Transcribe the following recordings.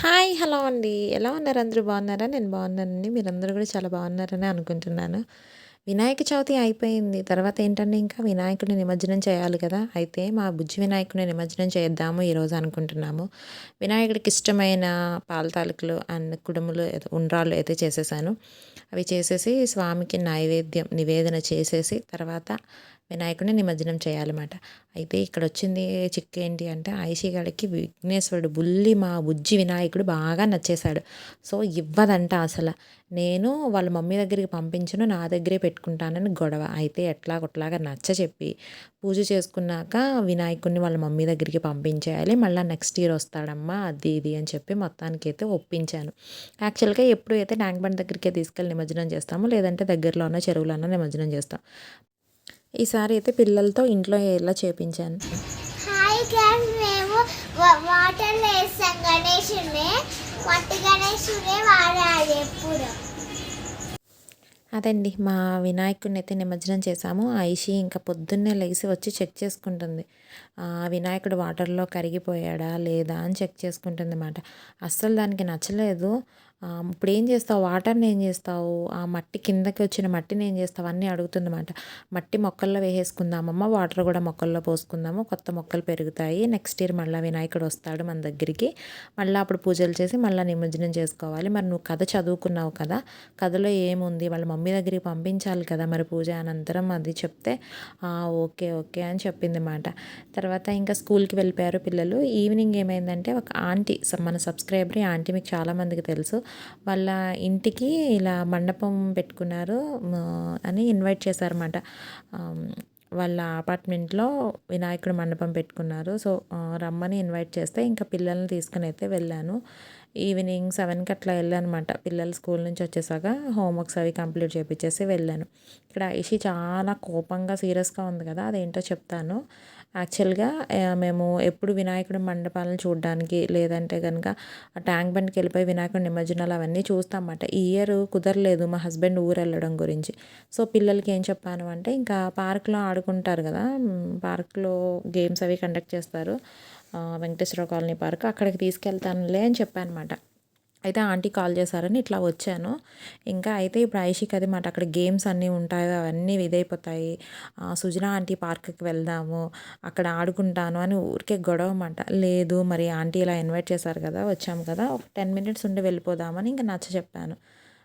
Hi hello అండి. ఎలా ఉన్నారు? అందరూ బాగున్నారా? నేను బాగున్నానండి. మీరందరూ కూడా చాలా బాగున్నారని అనుకుంటున్నాను. వినాయక చవితి అయిపోయింది. తర్వాత ఏంటంటే ఇంకా వినాయకుడిని నిమజ్జనం చేయాలి కదా. అయితే మా బుజ్జి వినాయకుడిని నిమజ్జనం చేద్దాము ఈరోజు అనుకుంటున్నాము. వినాయకుడికి ఇష్టమైన పాల తాలూకులు అండ్ కుడుములు ఉండ్రాళ్ళు అయితే చేసేసాను. అవి చేసేసి స్వామికి నైవేద్యం నివేదన చేసేసి తర్వాత వినాయకుడిని నిమజ్జనం చేయాలన్నమాట. అయితే ఇక్కడ వచ్చింది చిక్ ఏంటి అంటే ఐషి విఘ్నేశ్వరుడు బుల్లి మా బుజ్జి వినాయకుడు బాగా నచ్చేశాడు. సో ఇవ్వదంట అసలు. నేను వాళ్ళ మమ్మీ దగ్గరికి పంపించను నా దగ్గరే పెట్టుకుంటానని గొడవ. అయితే ఎట్లా కొట్లాగా నచ్చ చెప్పి పూజ చేసుకున్నాక వినాయకుడిని వాళ్ళ మమ్మీ దగ్గరికి పంపించేయాలి మళ్ళీ నెక్స్ట్ ఇయర్ వస్తాడమ్మా అది ఇది అని చెప్పి మొత్తానికి అయితే ఒప్పించాను. యాక్చువల్గా ఎప్పుడు అయితే ట్యాంక్ బండ్ దగ్గరికే తీసుకెళ్ళి నిమజ్జనం చేస్తాము లేదంటే దగ్గరలో ఉన్న చెరువులోనో నిమజ్జనం చేస్తాం. ఈసారి అయితే పిల్లలతో ఇంట్లో ఎలా చేపించాను? హాయ్ గ్యాస్ మేము వాటర్లో వేస్తాం గణేషుని మట్టి గణేషునే వాడాలి ఎప్పుడు. అదండి మా వినాయకుడిని అయితే నిమజ్జనం చేసాము ఐషి ఇంకా పొద్దున్నే లేచి వచ్చి చెక్ చేసుకుంటుంది. వినాయకుడు వాటర్లో కరిగిపోయాడా లేదా అని చెక్ చేసుకుంటుంది అన్నమాట అస్సలు దానికి నచ్చలేదు. ఇప్పుడు ఏం చేస్తావు? వాటర్ని ఏం చేస్తావు? ఆ మట్టి కిందకి వచ్చిన మట్టిని ఏం చేస్తావు? అన్నీ అడుగుతుందన్నమాట. మట్టి మొక్కల్లో వేసేసుకుందామమ్మ వాటర్ కూడా మొక్కల్లో పోసుకుందాము. కొత్త మొక్కలు పెరుగుతాయి. నెక్స్ట్ ఇయర్ మళ్ళీ వినాయకుడు వస్తాడు మన దగ్గరికి. మళ్ళీ అప్పుడు పూజలు చేసి మళ్ళీ నిమజ్జనం చేసుకోవాలి. మరి నువ్వు కథ చదువుకున్నావు కదా? కథలో ఏముంది? వాళ్ళ మమ్మీ దగ్గరికి పంపించాలి కదా మరి పూజ అనంతరం అది చెప్తే ఓకే ఓకే అని చెప్పింది మాట తర్వాత ఇంకా స్కూల్కి వెళ్ళిపోయారు పిల్లలు. ఈవినింగ్ ఏమైందంటే ఒక ఆంటీ మన సబ్స్క్రైబర్ ఆంటీ మీకు చాలామందికి తెలుసు. వాళ్ళ ఇంటికి ఇలా మండపం పెట్టుకున్నారు అని ఇన్వైట్ చేశారన్నమాట. వాళ్ళ అపార్ట్మెంట్లో వినాయకుడు మండపం పెట్టుకున్నారు. సో రమ్మని ఇన్వైట్ చేస్తే ఇంకా పిల్లల్ని తీసుకుని అయితే వెళ్ళాను. ఈవినింగ్ సెవెన్కి అట్లా వెళ్ళానమాట. పిల్లలు స్కూల్ నుంచి వచ్చేసాక హోంవర్క్స్ అవి కంప్లీట్ చేపించేసి వెళ్ళాను. ఇక్కడ ఐషి చాలా కోపంగా సీరియస్గా ఉంది కదా అదేంటో చెప్తాను. యాక్చువల్గా మేము ఎప్పుడు వినాయకుడి మండపాలను చూడడానికి లేదంటే కనుక ట్యాంక్ బండ్కి వెళ్ళిపోయి వినాయకుడి నిమజ్జనాలు అవన్నీ చూస్తామన్నమాట. ఈ ఇయర్ కుదరలేదు మా హస్బెండ్ ఊరు వెళ్ళడం గురించి. సో పిల్లలకి ఏం చెప్పాను అంటే ఇంకా పార్క్లో ఆడుకుంటారు కదా పార్క్లో గేమ్స్ అవి కండక్ట్ చేస్తారు. వెంకటేశ్వర కాలనీ పార్క్ అక్కడికి తీసుకెళ్తానులే అని చెప్పానమాట. అయితే ఆంటీ కాల్ చేశారని ఇట్లా వచ్చాను. ఇంకా అయితే ఇప్పుడు ఐషిక్ అది మాట అక్కడ గేమ్స్ అన్నీ ఉంటాయి అవన్నీ ఇదైపోతాయి. సుజనా ఆంటీ పార్క్కి వెళ్దాము అక్కడ ఆడుకుంటాను అని ఊరికే గొడవ మాట లేదు మరి ఆంటీ ఇలా ఇన్వైట్ చేశారు కదా వచ్చాము కదా ఒక టెన్ మినిట్స్ ఉండి వెళ్ళిపోదామని ఇంకా నచ్చ చెప్పాను.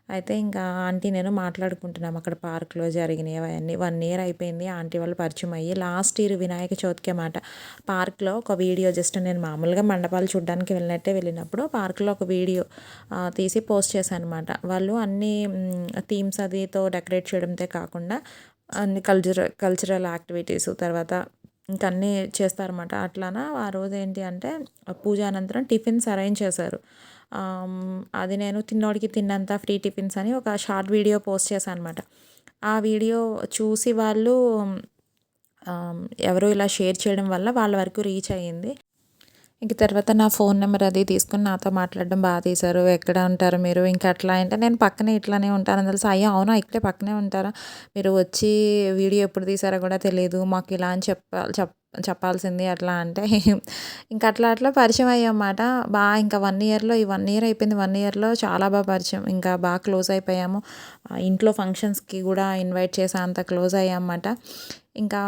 అయితే ఇంకా ఆంటీ నేను మాట్లాడుకుంటున్నాం అక్కడ పార్క్లో జరిగినవి అవన్నీ. వన్ ఇయర్ అయిపోయింది ఆంటీ వాళ్ళు పరిచయం అయ్యి. లాస్ట్ ఇయర్ వినాయక చవితికి అన్నమాట. పార్క్లో ఒక వీడియో జస్ట్ నేను మామూలుగా మండపాలు చూడడానికి వెళ్ళినట్టే వెళ్ళినప్పుడు పార్క్లో ఒక వీడియో తీసి పోస్ట్ చేశాను అనమాట వాళ్ళు అన్ని థీమ్స్ అదితో డెకరేట్ చేయడంతో కాకుండా అన్ని కల్చరల్ కల్చరల్ యాక్టివిటీస్ తర్వాత ఇంకా అన్నీ చేస్తారన్నమాట. అట్లానా ఆ రోజు ఏంటి అంటే పూజ అనంతరం టిఫిన్స్ అరేంజ్ చేశారు. అది నేను తిన్నోడికి తిన్నంత ఫ్రీ టిఫిన్స్ అని ఒక షార్ట్ వీడియో పోస్ట్ చేశాను అనమాట ఆ వీడియో చూసి వాళ్ళు ఎవరో ఇలా షేర్ చేయడం వల్ల వాళ్ళ వరకు రీచ్ అయ్యింది. ఇంక తర్వాత నా ఫోన్ నెంబర్ అది తీసుకుని నాతో మాట్లాడడం బాగా తీశారు. ఎక్కడ ఉంటారు మీరు? ఇంకా అట్లా అంటే నేను పక్కనే ఇట్లానే ఉంటానని తెలుసు. అయ్యో అవునా? ఇక్కడే పక్కనే ఉంటారా? మీరు వచ్చి వీడియో ఎప్పుడు తీసారో కూడా తెలియదు. మాకు ఇలా అని చెప్పాలి చెప్ చెప్పాల్సింది అట్లా అంటే ఇంకా అట్లా అట్లా పరిచయం అయ్యామాట బాగా ఇంకా వన్ ఇయర్లో ఈ వన్ ఇయర్ అయిపోయింది. వన్ ఇయర్లో చాలా బాగా పరిచయం. ఇంకా బాగా క్లోజ్ అయిపోయాము. ఇంట్లో ఫంక్షన్స్కి కూడా ఇన్వైట్ చేసే అంత క్లోజ్ అయ్యామాట ఇంకా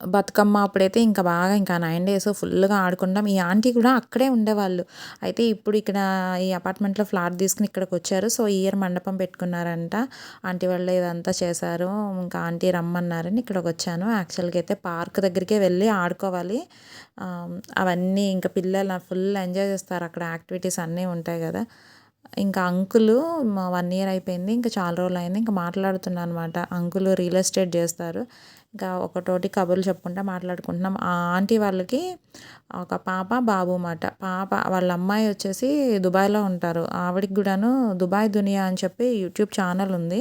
బతుకమ్మ అప్పుడైతే ఇంకా బాగా ఇంకా నైన్ డేస్ ఫుల్గా ఆడుకుంటాం. ఈ ఆంటీ కూడా అక్కడే ఉండేవాళ్ళు. అయితే ఇప్పుడు ఇక్కడ ఈ అపార్ట్మెంట్లో ఫ్లాట్ తీసుకుని ఇక్కడికి వచ్చారు. సో ఇయర్ మండపం పెట్టుకున్నారంట. ఆంటీ వాళ్ళు ఇదంతా చేశారు. ఇంకా ఆంటీ రమ్మన్నారని ఇక్కడికి వచ్చాను. యాక్చువల్గా అయితే పార్క్ దగ్గరికే వెళ్ళి ఆడుకోవాలి. అవన్నీ ఇంకా పిల్లలు ఫుల్ ఎంజాయ్ చేస్తారు. అక్కడ యాక్టివిటీస్ అన్నీ ఉంటాయి కదా. ఇంకా అంకులు వన్ ఇయర్ అయిపోయింది. ఇంకా చాలా రోజులు అయింది ఇంకా మాట్లాడుతున్నాను అనమాట అంకులు రియల్ ఎస్టేట్ చేస్తారు. ఇంకా ఒకటోటి కబుర్లు చెప్పుకుంటా మాట్లాడుకుంటున్నాం. ఆ ఆంటీ వాళ్ళకి ఒక పాప బాబు మాట పాప వాళ్ళ అమ్మాయి వచ్చేసి దుబాయ్లో ఉంటారు. ఆవిడకి కూడాను దుబాయ్ దునియా అని చెప్పి యూట్యూబ్ ఛానల్ ఉంది.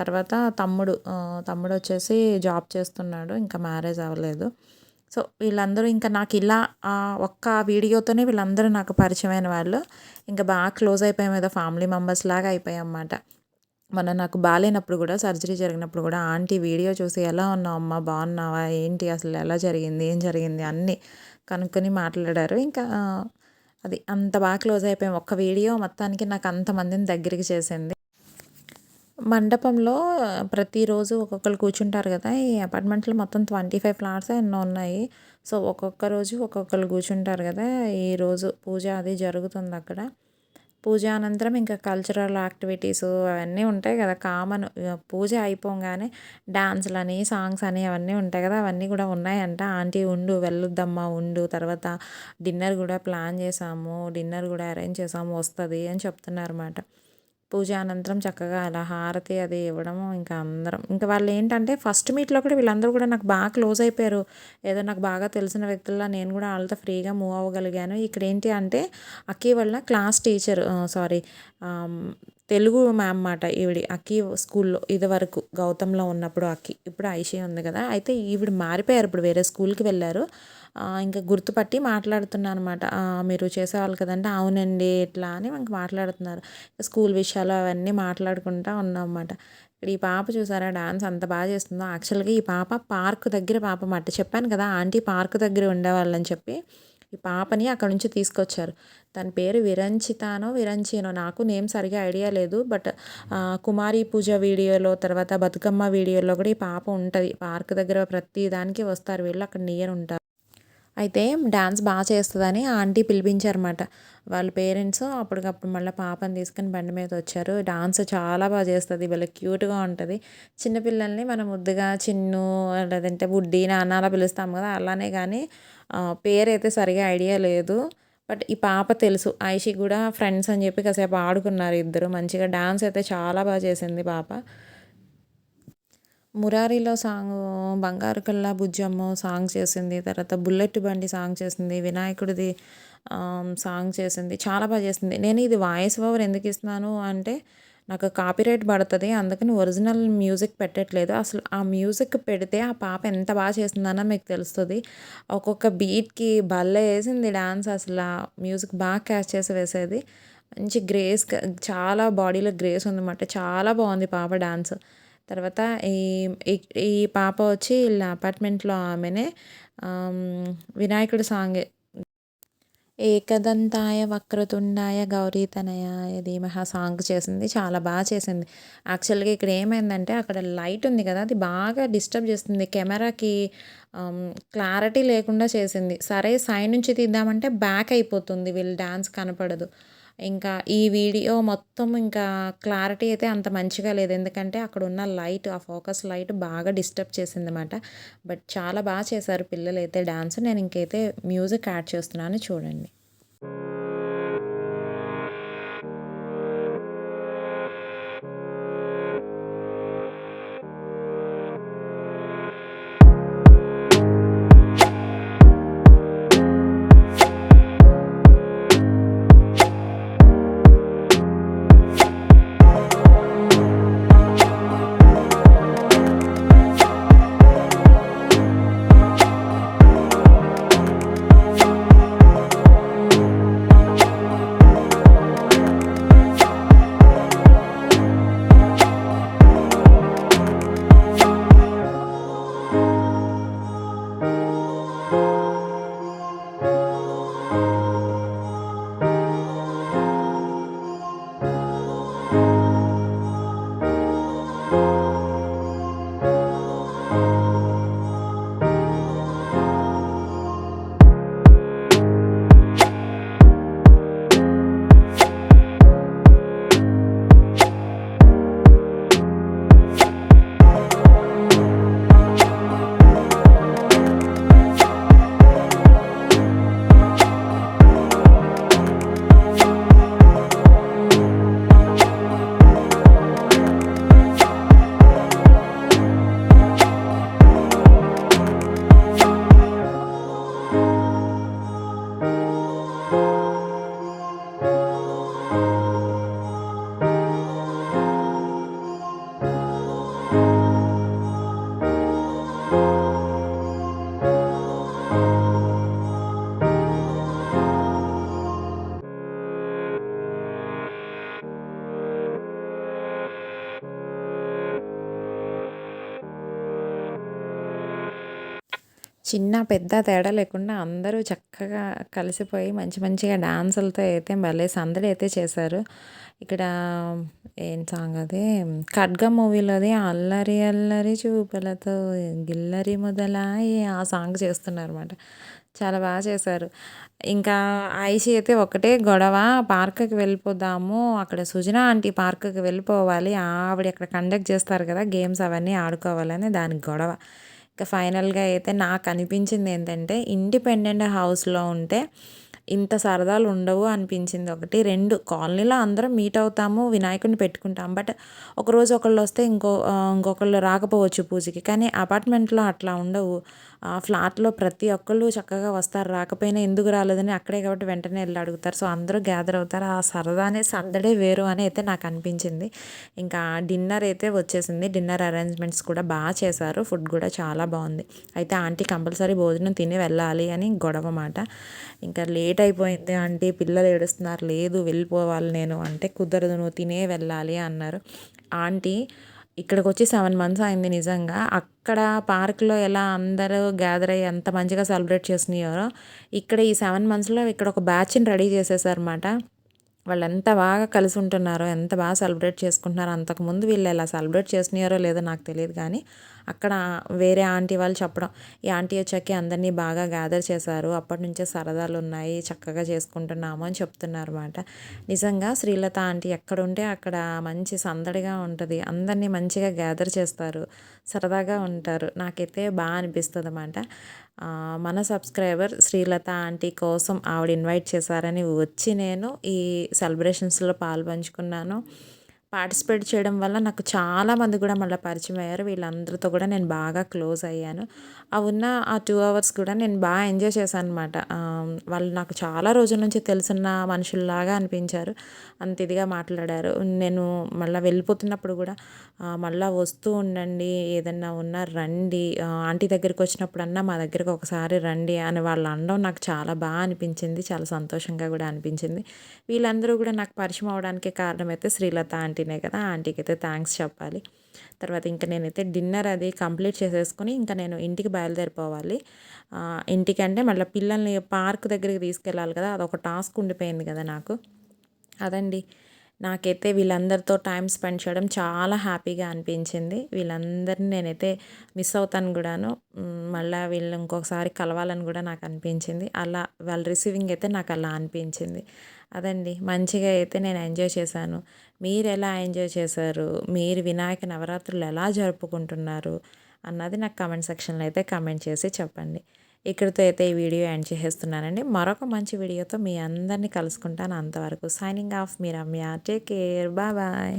తర్వాత తమ్ముడు తమ్ముడు వచ్చేసి జాబ్ చేస్తున్నాడు. ఇంకా మ్యారేజ్ అవ్వలేదు. సో వీళ్ళందరూ ఇంకా నాకు ఇలా ఒక్క వీడియోతోనే వీళ్ళందరూ నాకు పరిచయమైన వాళ్ళు. ఇంకా బాగా క్లోజ్ అయిపోయాం ఏదో ఫ్యామిలీ మెంబర్స్ లాగా అయిపోయాం అన్నమాట. మొన్న నాకు బాగాలేనప్పుడు కూడా సర్జరీ జరిగినప్పుడు కూడా ఆంటీ వీడియో చూసి ఎలా ఉన్నావు అమ్మ? బాగున్నావా? ఏంటి అసలు ఎలా జరిగింది? ఏం జరిగింది? అన్నీ కనుక్కొని మాట్లాడారు. ఇంకా అది అంత బాగా క్లోజ్ అయిపోయాం. ఒక్క వీడియో మొత్తానికి నాకు అంతమందిని దగ్గరికి చేసింది. మండపంలో ప్రతిరోజు ఒక్కొక్కరు కూర్చుంటారు కదా ఈ అపార్ట్మెంట్లో మొత్తం ట్వంటీ ఫైవ్ ఫ్లాట్స్ ఎన్నో ఉన్నాయి. సో ఒక్కొక్క రోజు ఒక్కొక్కరు కూర్చుంటారు కదా ఈరోజు పూజ అది జరుగుతుంది అక్కడ. పూజ అనంతరం ఇంకా కల్చరల్ యాక్టివిటీస్ అవన్నీ ఉంటాయి కదా. కామన్ పూజ అయిపోగానే డాన్స్లని సాంగ్స్ అని అవన్నీ ఉంటాయి కదా. అవన్నీ కూడా ఉన్నాయంట. ఆంటీ ఉండు వెళ్ళొద్దమ్మా ఉండు తర్వాత డిన్నర్ కూడా ప్లాన్ చేసాము డిన్నర్ కూడా అరేంజ్ చేసాము వస్తుంది అని చెప్తున్నారు అన్నమాట పూజ అనంతరం చక్కగా అలా హారతి అది ఇవ్వడం ఇంకా అందరం. ఇంకా వాళ్ళు ఏంటంటే ఫస్ట్ మీట్లో కూడా వీళ్ళందరూ కూడా నాకు బాగా క్లోజ్ అయిపోయారు. ఏదో నాకు బాగా తెలిసిన వ్యక్తుల్లో నేను కూడా వాళ్ళతో ఫ్రీగా మూవ్ అవ్వగలిగాను. ఇక్కడ ఏంటి అంటే అక్కీ వల్ల class teacher sorry Telugu ma'am మాట ఈవిడి అక్కి స్కూల్లో ఇదివరకు గౌతంలో ఉన్నప్పుడు అక్కి ఇప్పుడు ఐషి ఉంది కదా అయితే ఈవిడ మారిపోయారు ఇప్పుడు వేరే స్కూల్కి వెళ్ళారు. ఇంకా గుర్తుపట్టి మాట్లాడుతున్నాను అనమాట మీరు చేసేవాళ్ళు కదంటే అవునండి ఇట్లా అని మనకు మాట్లాడుతున్నారు. స్కూల్ విషయాలు అవన్నీ మాట్లాడుకుంటా ఉన్నాం అన్నమాట ఇక్కడ ఈ పాప చూసారా డాన్స్ అంత బాగా చేస్తుందో. యాక్చువల్గా ఈ పాప పార్క్ దగ్గర పాప మాట చెప్పాను కదా ఆంటీ పార్క్ దగ్గర ఉండేవాళ్ళని చెప్పి ఈ పాపని అక్కడ నుంచి తీసుకొచ్చారు. తన పేరు విరంచితానో విరంచినో నాకు నేమ్ సరిగా ఐడియా లేదు. బట్ కుమారి పూజ వీడియోలో తర్వాత బతుకమ్మ వీడియోలో కూడా ఈ పాప ఉంటుంది. పార్క్ దగ్గర ప్రతి దానికి వస్తారు వీళ్ళు అక్కడ నియర్ ఉంటారు. అయితే డ్యాన్స్ బాగా చేస్తుందని ఆంటీ పిలిపించారన్నమాట. వాళ్ళ పేరెంట్స్ అప్పటికప్పుడు మళ్ళీ పాపని తీసుకుని బండి మీద వచ్చారు. డాన్స్ చాలా బాగా చేస్తుంది వీళ్ళకి క్యూట్గా ఉంటుంది. చిన్నపిల్లల్ని మనం ముద్దుగా చిన్ను లేదంటే బుడ్డి నాన్న అలా పిలుస్తాం కదా అలానే కానీ పేరైతే సరిగా ఐడియా లేదు. బట్ ఈ పాప తెలుసు. ఐషి కూడా ఫ్రెండ్స్ అని చెప్పి కాసేపు ఆడుకున్నారు ఇద్దరు. మంచిగా డాన్స్ అయితే చాలా బాగా చేసింది పాప. మురారిలో సాంగ్ బంగారు కల్లా బుజ్జమ్మ సాంగ్ చేసింది తర్వాత బుల్లెట్ బండి సాంగ్ చేసింది వినాయకుడిది సాంగ్ చేసింది చాలా బాగా చేసింది. నేను ఇది వాయిస్ ఓవర్ ఎందుకు ఇస్తున్నాను అంటే నాకు కాపీరైట్ పడుతుంది అందుకని ఒరిజినల్ మ్యూజిక్ పెట్టట్లేదు. అసలు ఆ మ్యూజిక్ పెడితే ఆ పాప ఎంత బాగా చేసిందనో మీకు తెలుస్తుంది. ఒక్కొక్క బీట్కి భలే వేసింది డాన్స్ అసలు ఆ మ్యూజిక్ బాగా క్యాచ్ చేసి వేసేది. మంచి గ్రేస్ చాలా బాడీలో గ్రేస్ ఉందన్నమాట. చాలా బాగుంది పాప డాన్స్. తర్వాత ఈ ఈ పాప వచ్చి వీళ్ళ అపార్ట్మెంట్లో ఆమెనే వినాయకుడి సాంగే. ఏకదంతాయ వక్రతుండాయ గౌరీతనయాయ ధీమహ సాంగ్ చేసింది చాలా బాగా చేసింది. యాక్చువల్గా ఇక్కడ ఏమైందంటే అక్కడ లైట్ ఉంది కదా అది బాగా డిస్టర్బ్ చేస్తుంది. కెమెరాకి క్లారిటీ లేకుండా చేసింది. సరే సైడ్ నుంచి తీద్దామంటే బ్యాక్ అయిపోతుంది వీళ్ళు డ్యాన్స్ కనపడదు. ఇంకా ఈ వీడియో మొత్తం ఇంకా క్లారిటీ అయితే అంత మంచిగా లేదు. ఎందుకంటే అక్కడ ఉన్న లైట్ ఆ ఫోకస్ లైట్ బాగా డిస్టర్బ్ చేసింది అనమాట బట్ చాలా బాగా చేశారు పిల్లలు అయితే డాన్స్. నేను ఇంకైతే మ్యూజిక్ యాడ్ చేస్తున్నాను చూడండి. చిన్న పెద్ద తేడా లేకుండా అందరూ చక్కగా కలిసిపోయి మంచి మంచిగా డాన్సులతో అయితే భలే సందడి అయితే చేశారు. ఇక్కడ ఏం సాంగ్ అది? ఖడ్గ మూవీలోది అల్లరి అల్లరి చూపులతో గిల్లరి మొదలాయి ఆ సాంగ్ చేస్తున్నారు అనమాట చాలా బాగా చేశారు. ఇంకా ఐషి అయితే ఒకటే గొడవ పార్క్కి వెళ్ళిపోదాము అక్కడ సుజనా ఆంటీ పార్క్కి వెళ్ళిపోవాలి ఆవిడ అక్కడ కండక్ట్ చేస్తారు కదా గేమ్స్ అవన్నీ ఆడుకోవాలని దానికి గొడవ. ఇంకా ఫైనల్గా అయితే నాకు అనిపించింది ఏంటంటే ఇండిపెండెంట్ హౌస్లో ఉంటే ఇంత సరదాలు ఉండవు అనిపించింది ఒకటి. రెండు కాలనీలో అందరం మీట్ అవుతాము వినాయకుడిని పెట్టుకుంటాం. బట్ ఒకరోజు ఒకళ్ళు వస్తే ఇంకో ఇంకొకళ్ళు రాకపోవచ్చు పూజకి. కానీ అపార్ట్మెంట్లో అట్లా ఉండవు. ఫ్లాట్లో ప్రతి ఒక్కళ్ళు చక్కగా వస్తారు. రాకపోయినా ఎందుకు రాలేదని అక్కడే కాబట్టి వెంటనే వెళ్ళి అడుగుతారు. సో అందరూ గ్యాదర్ అవుతారు. ఆ సరదానే సందడే వేరు అని అయితే నాకు అనిపించింది. ఇంకా డిన్నర్ అయితే వచ్చేసింది. డిన్నర్ అరేంజ్మెంట్స్ కూడా బాగా చేశారు. ఫుడ్ కూడా చాలా బాగుంది. అయితే ఆంటీ కంపల్సరీ భోజనం తిని వెళ్ళాలి అని గొడవ మాట. ఇంకా లేట్ అయిపోయింది ఆంటీ పిల్లలు ఏడుస్తున్నారు. లేదు వెళ్ళిపోవాలి నేను అంటే కుదరదు. నువ్వు తినే వెళ్ళాలి అన్నారు. ఆంటీ ఇక్కడికి వచ్చి సెవెన్ మంత్స్ అయింది నిజంగా. అక్కడ పార్క్లో ఎలా అందరూ గ్యాదర్ అయ్యి ఎంత మంచిగా సెలబ్రేట్ చేసినారో ఇక్కడ ఈ సెవెన్ మంత్స్లో ఇక్కడ ఒక బ్యాచ్ని రెడీ చేసేసారన్నమాట. వాళ్ళు ఎంత బాగా కలిసి ఉంటున్నారో ఎంత బాగా సెలబ్రేట్ చేసుకుంటున్నారో అంతకుముందు వీళ్ళు ఎలా సెలబ్రేట్ చేసినారో లేదో నాకు తెలియదు కానీ అక్కడ వేరే ఆంటీ వాళ్ళు చెప్పడం ఈ ఆంటీ వచ్చాక అందరినీ బాగా గ్యాదర్ చేశారు అప్పటి నుంచే సరదాలు ఉన్నాయి చక్కగా చేసుకుంటున్నాము అని చెప్తున్నారు అనమాట నిజంగా శ్రీలత ఆంటీ ఎక్కడుంటే అక్కడ మంచి సందడిగా ఉంటుంది అందరినీ మంచిగా గ్యాదర్ చేస్తారు సరదాగా ఉంటారు. నాకైతే బాగా అనిపిస్తుంది అనమాట మన సబ్స్క్రైబర్ శ్రీలత ఆంటీ కోసం ఆవిడ ఇన్వైట్ చేశారని వచ్చి నేను ఈ సెలబ్రేషన్స్లో పాల్పంచుకున్నాను. పార్టిసిపేట్ చేయడం వల్ల నాకు చాలామంది కూడా మళ్ళీ పరిచయం అయ్యారు. వీళ్ళందరితో కూడా నేను బాగా క్లోజ్ అయ్యాను. ఆ ఉన్న ఆ టూ అవర్స్ కూడా నేను బాగా ఎంజాయ్ చేశాను అనమాట వాళ్ళు నాకు చాలా రోజుల నుంచి తెలిసిన మనుషుల్లాగా అనిపించారు. అంత ఇదిగా మాట్లాడారు. నేను మళ్ళీ వెళ్ళిపోతున్నప్పుడు కూడా మళ్ళీ వస్తూ ఉండండి ఏదన్నా ఉన్నా రండి ఆంటీ దగ్గరికి వచ్చినప్పుడన్నా మా దగ్గరికి ఒకసారి రండి అని వాళ్ళు అనడం నాకు చాలా బాగా అనిపించింది. చాలా సంతోషంగా కూడా అనిపించింది. వీళ్ళందరూ కూడా నాకు పరిచయం అవడానికి కారణం అయితే శ్రీలత ఆంటీనే కదా ఆంటీకి అయితే థ్యాంక్స్ చెప్పాలి. తర్వాత ఇంకా నేనైతే డిన్నర్ అది కంప్లీట్ చేసేసుకొని ఇంకా నేను ఇంటికి బయలుదేరిపోవాలి. ఇంటికి అంటే మళ్ళీ పిల్లల్ని పార్క్ దగ్గరికి తీసుకెళ్ళాలి కదా అదొక టాస్క్ ఉండిపోయింది కదా నాకు. అదండి. నాకైతే వీళ్ళందరితో టైం స్పెండ్ చేయడం చాలా హ్యాపీగా అనిపించింది. వీళ్ళందరినీ నేనైతే మిస్ అవుతాను కూడాను. మళ్ళీ వీళ్ళు ఇంకొకసారి కలవాలని కూడా నాకు అనిపించింది. అలా వాళ్ళ రిసీవింగ్ అయితే నాకు అలా అనిపించింది. అదండి. మంచిగా అయితే నేను ఎంజాయ్ చేశాను. మీరు ఎలా ఎంజాయ్ చేశారు? మీరు వినాయక నవరాత్రులు ఎలా జరుపుకుంటున్నారు? అన్నది నాకు కమెంట్ సెక్షన్లో అయితే కమెంట్ చేసి చెప్పండి. ఇక్కడితో అయితే ఈ వీడియో ఎండ్ చేసేస్తున్నానండి. మరొక మంచి వీడియోతో మీ అందరినీ కలుసుకుంటాను అంతవరకు. సైనింగ్ ఆఫ్ మీ Ramya take care. Bye bye